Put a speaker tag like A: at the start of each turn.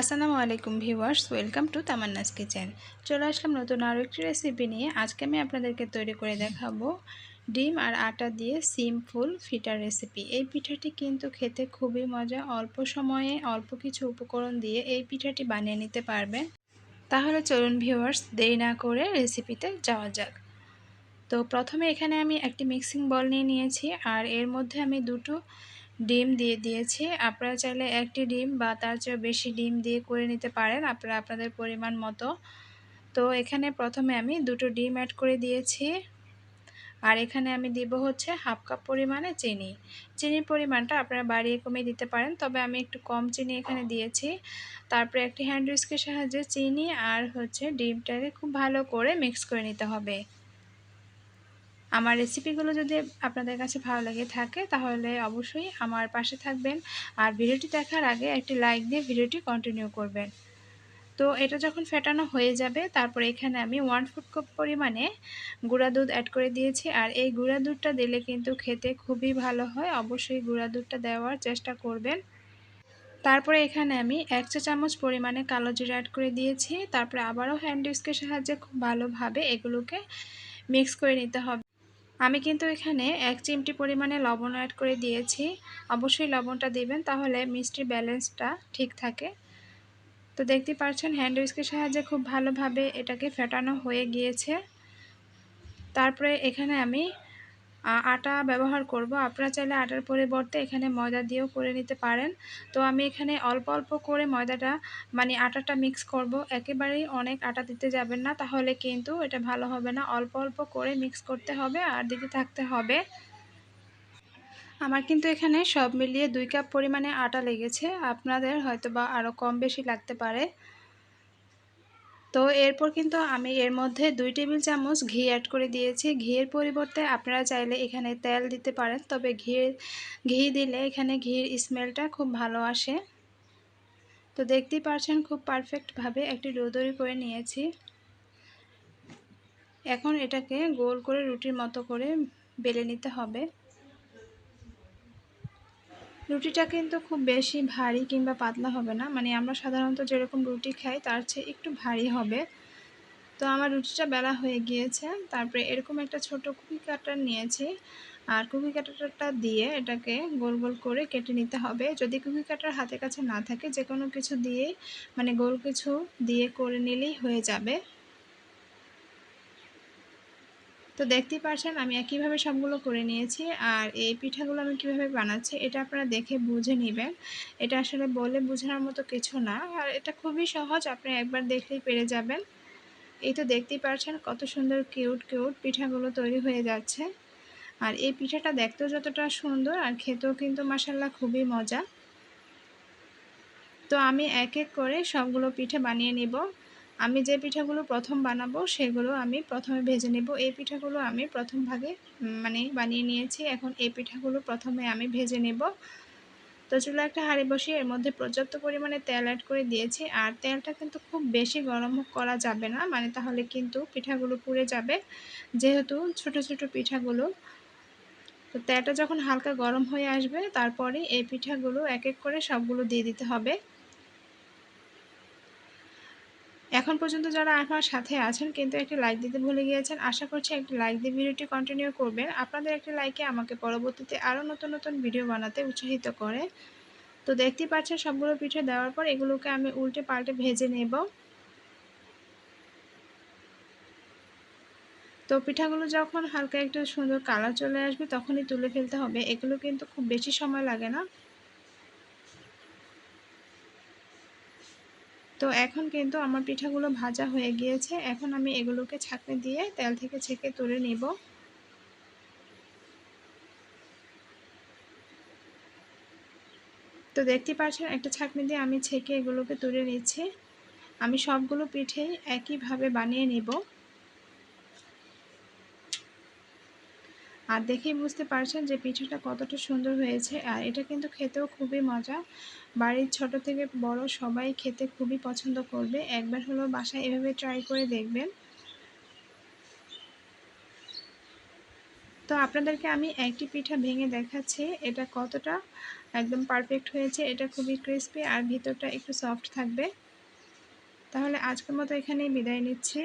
A: আসসালামু আলাইকুম viewers, welcome to Tamanna's kitchen. চলে আসলাম নতুন আরও একটি রেসিপি নিয়ে। আজকে আমি আপনাদেরকে তৈরি করে দেখাবো ডিম আর আটা দিয়ে সিম্পল ফিটার রেসিপি এই পিঠাটি কিন্তু খেতে খুবই মজা। অল্প সময়ে অল্প কিছু উপকরণ দিয়ে এই পিঠাটি বানিয়ে নিতে পারবেন। তাহলে চলুন ভিউয়ার্স, দেরি না করে রেসিপিতে যাওয়া যাক। তো প্রথমে এখানে আমি একটি মিক্সিং বল নিয়ে নিয়েছি। আর এর মধ্যে আমি দুটো ডিম দিয়ে দিয়েছি। আপনারা চাইলে একটি ডিম বা তার চেয়ে বেশি ডিম দিয়ে করে নিতে পারেন আপনারা আপনাদের পরিমাণ মতো। তো এখানে প্রথমে আমি দুটো ডিম অ্যাড করে দিয়েছি। আর এখানে আমি দিব হচ্ছে হাফ কাপ পরিমাণে চিনি। চিনির পরিমাণটা আপনারা বাড়িয়ে কমিয়ে দিতে পারেন, তবে আমি একটু কম চিনি এখানে দিয়েছি। তারপরে একটি হ্যান্ড উইস্কের সাহায্যে চিনি আর হচ্ছে ডিমটাকে খুব ভালো করে মিক্স করে নিতে হবে। আমার রেসিপিগুলো যদি আপনাদের কাছে ভালো লেগে থাকে, তাহলে অবশ্যই আমার পাশে থাকবেন। আর ভিডিওটি দেখার আগে একটি লাইক দিয়ে ভিডিওটি কন্টিনিউ করবেন। তো এটা যখন ফেটানো হয়ে যাবে, তারপর এখানে আমি ওয়ান ফুট কাপ পরিমাণে গুঁড়া দুধ অ্যাড করে দিয়েছি। আর এই গুঁড়া দুধটা দিলে কিন্তু খেতে খুবই ভালো হয়। অবশ্যই গুঁড়া দুধটা দেওয়ার চেষ্টা করবেন। তারপরে এখানে আমি এক চা চামচ পরিমাণে কালো জিরা অ্যাড করে দিয়েছি। তারপরে আবারও হ্যান্ড ডিস্কের সাহায্যে খুব ভালোভাবে এগুলোকে মিক্স করে নিতে হবে। আমি কিন্তু এখানে এক চিমটি পরিমাণে লবণ অ্যাড করে দিয়েছি। অবশ্যই লবণটা দিবেন, তাহলে মিষ্টির ব্যালেন্সটা ঠিক থাকে। তো দেখতে পাচ্ছেন হ্যান্ড উইস্কের সাহায্যে খুব ভালোভাবে এটাকে ফেটানো হয়ে গিয়েছে। তারপরে এখানে আমি আটা ব্যবহার করব। আপনারা চাইলে আটার পরিবর্তে এখানে ময়দা দিয়েও করে নিতে পারেন। তো আমি এখানে অল্প অল্প করে ময়দাটা মানে আটাটা মিক্স করব। একেবারেই অনেক আটা দিতে যাবেন না, তাহলে কিন্তু এটা ভালো হবে না। অল্প অল্প করে মিক্স করতে হবে আর দিতে থাকতে হবে। আমার কিন্তু এখানে সব মিলিয়ে দুই কাপ পরিমাণে আটা লেগেছে। আপনাদের হয়তো বা আরও কম বেশি লাগতে পারে। তো এরপর কিন্তু আমি এর মধ্যে দুই টেবিল চামচ ঘি অ্যাড করে দিয়েছি। ঘিয়ের পরিবর্তে আপনারা চাইলে এখানে তেল দিতে পারেন, তবে ঘি ঘি দিলে এখানে ঘির স্মেলটা খুব ভালো আসে। তো দেখতেই পারছেন খুব পারফেক্টভাবে একটি তৈরি করে নিয়েছি। এখন এটাকে গোল করে রুটির মতো করে বেলে নিতে হবে। রুটিটা কিন্তু খুব বেশি ভারী কিংবা পাতলা হবে না। মানে আমরা সাধারণত যেরকম রুটি খাই, তার চেয়ে একটু ভারী হবে। তো আমার রুটিটা বেলা হয়ে গিয়েছে। তারপরে এরকম একটা ছোট কুকি কাটার নিয়েছি। আর কুকি কাটারটা দিয়ে এটাকে গোল গোল করে কেটে নিতে হবে। যদি কুকি কাটার হাতের কাছে না থাকে যে কোনো কিছু দিয়েই মানে গোল কিছু দিয়ে করে নিলেই হয়ে যাবে। তো দেখতেই পারছেন, আমি একইভাবে সবগুলো করে নিয়েছি। আর এই পিঠাগুলো আমি কীভাবে বানাচ্ছি, এটা আপনারা দেখে বুঝে নেবেন। এটা আসলে বলে বোঝানোর মতো কিছু না, আর এটা খুবই সহজ, আপনি একবার দেখলেই পেরে যাবেন। এই তো দেখতেই পারছেন, কত সুন্দর কিউট কিউট পিঠাগুলো তৈরি হয়ে যাচ্ছে। আর এই পিঠাটা দেখতেও যতটা সুন্দর, আর খেতেও কিন্তু মাসাল্লাহ খুবই মজা। তো আমি এক এক করে সবগুলো পিঠে বানিয়ে নিব। আমি যে পিঠাগুলো প্রথম বানাবো, সেগুলো আমি প্রথমে ভেজে নেব। এই পিঠাগুলো আমি প্রথম ভাগে মানে বানিয়ে নিয়েছি। এখন এই পিঠাগুলো প্রথমে আমি ভেজে নেব। তো চুলো একটা হাঁড়ি বসিয়ে এর মধ্যে পর্যাপ্ত পরিমাণে তেল অ্যাড করে দিয়েছি। আর তেলটা কিন্তু খুব বেশি গরম করা যাবে না মানে তাহলে কিন্তু পিঠাগুলো পুড়ে যাবে। যেহেতু ছোট ছোট পিঠাগুলো, তো তেলটা যখন হালকা গরম হয়ে আসবে, তারপরে এই পিঠাগুলো এক এক করে সবগুলো দিয়ে দিতে হবে। এখন পর্যন্ত যারা আমার সাথে আছেন, কিন্তু একটি লাইক দিতে ভুলে গিয়েছেন, আশা করছি একটি লাইক দিয়ে ভিডিওটি কন্টিনিউ করবেন। আপনাদের একটি লাইকে আমাকে পরবর্তীতে আরও নতুন নতুন ভিডিও বানাতে উৎসাহিত করে। তো দেখতে পাচ্ছেন, সবগুলো পিঠে দেওয়ার পর এগুলোকে আমি উল্টে পাল্টে ভেজে নেব। তো পিঠাগুলো যখন হালকা একটু সুন্দর কালার চলে আসবে, তখনই তুলে ফেলতে হবে। এগুলো কিন্তু খুব বেশি সময় লাগে না। তো এখন কিন্তু আমার পিঠাগুলো ভাজা হয়ে গিয়েছে। এখন আমি এগুলোকে ছাঁকনি দিয়ে তেল থেকে ছেঁকে তুলে নেব। তো দেখতে পাচ্ছেন, একটা ছাঁকনি দিয়ে আমি ছেঁকে এগুলোকে তুলে নিচ্ছি। আমি সবগুলো পিঠেই একইভাবে বানিয়ে নিব। আর দেখেই বুঝতে পারছেন যে পিঠাটা কতটা সুন্দর হয়েছে। আর এটা কিন্তু খেতেও খুবই মজা। বাড়ির ছোট থেকে বড় সবাই খেতে খুবই পছন্দ করবে। একবার হলো বাসায় এভাবে ট্রাই করে দেখবেন। তো আপনাদেরকে আমি একটি পিঠা ভেঙে দেখাচ্ছি। এটা কতটা একদম পারফেক্ট হয়েছে, এটা খুবই ক্রিস্পি আর ভিতরটা একটু সফট থাকবে। তাহলে আজকের মতো এখানেই বিদায় নিচ্ছি।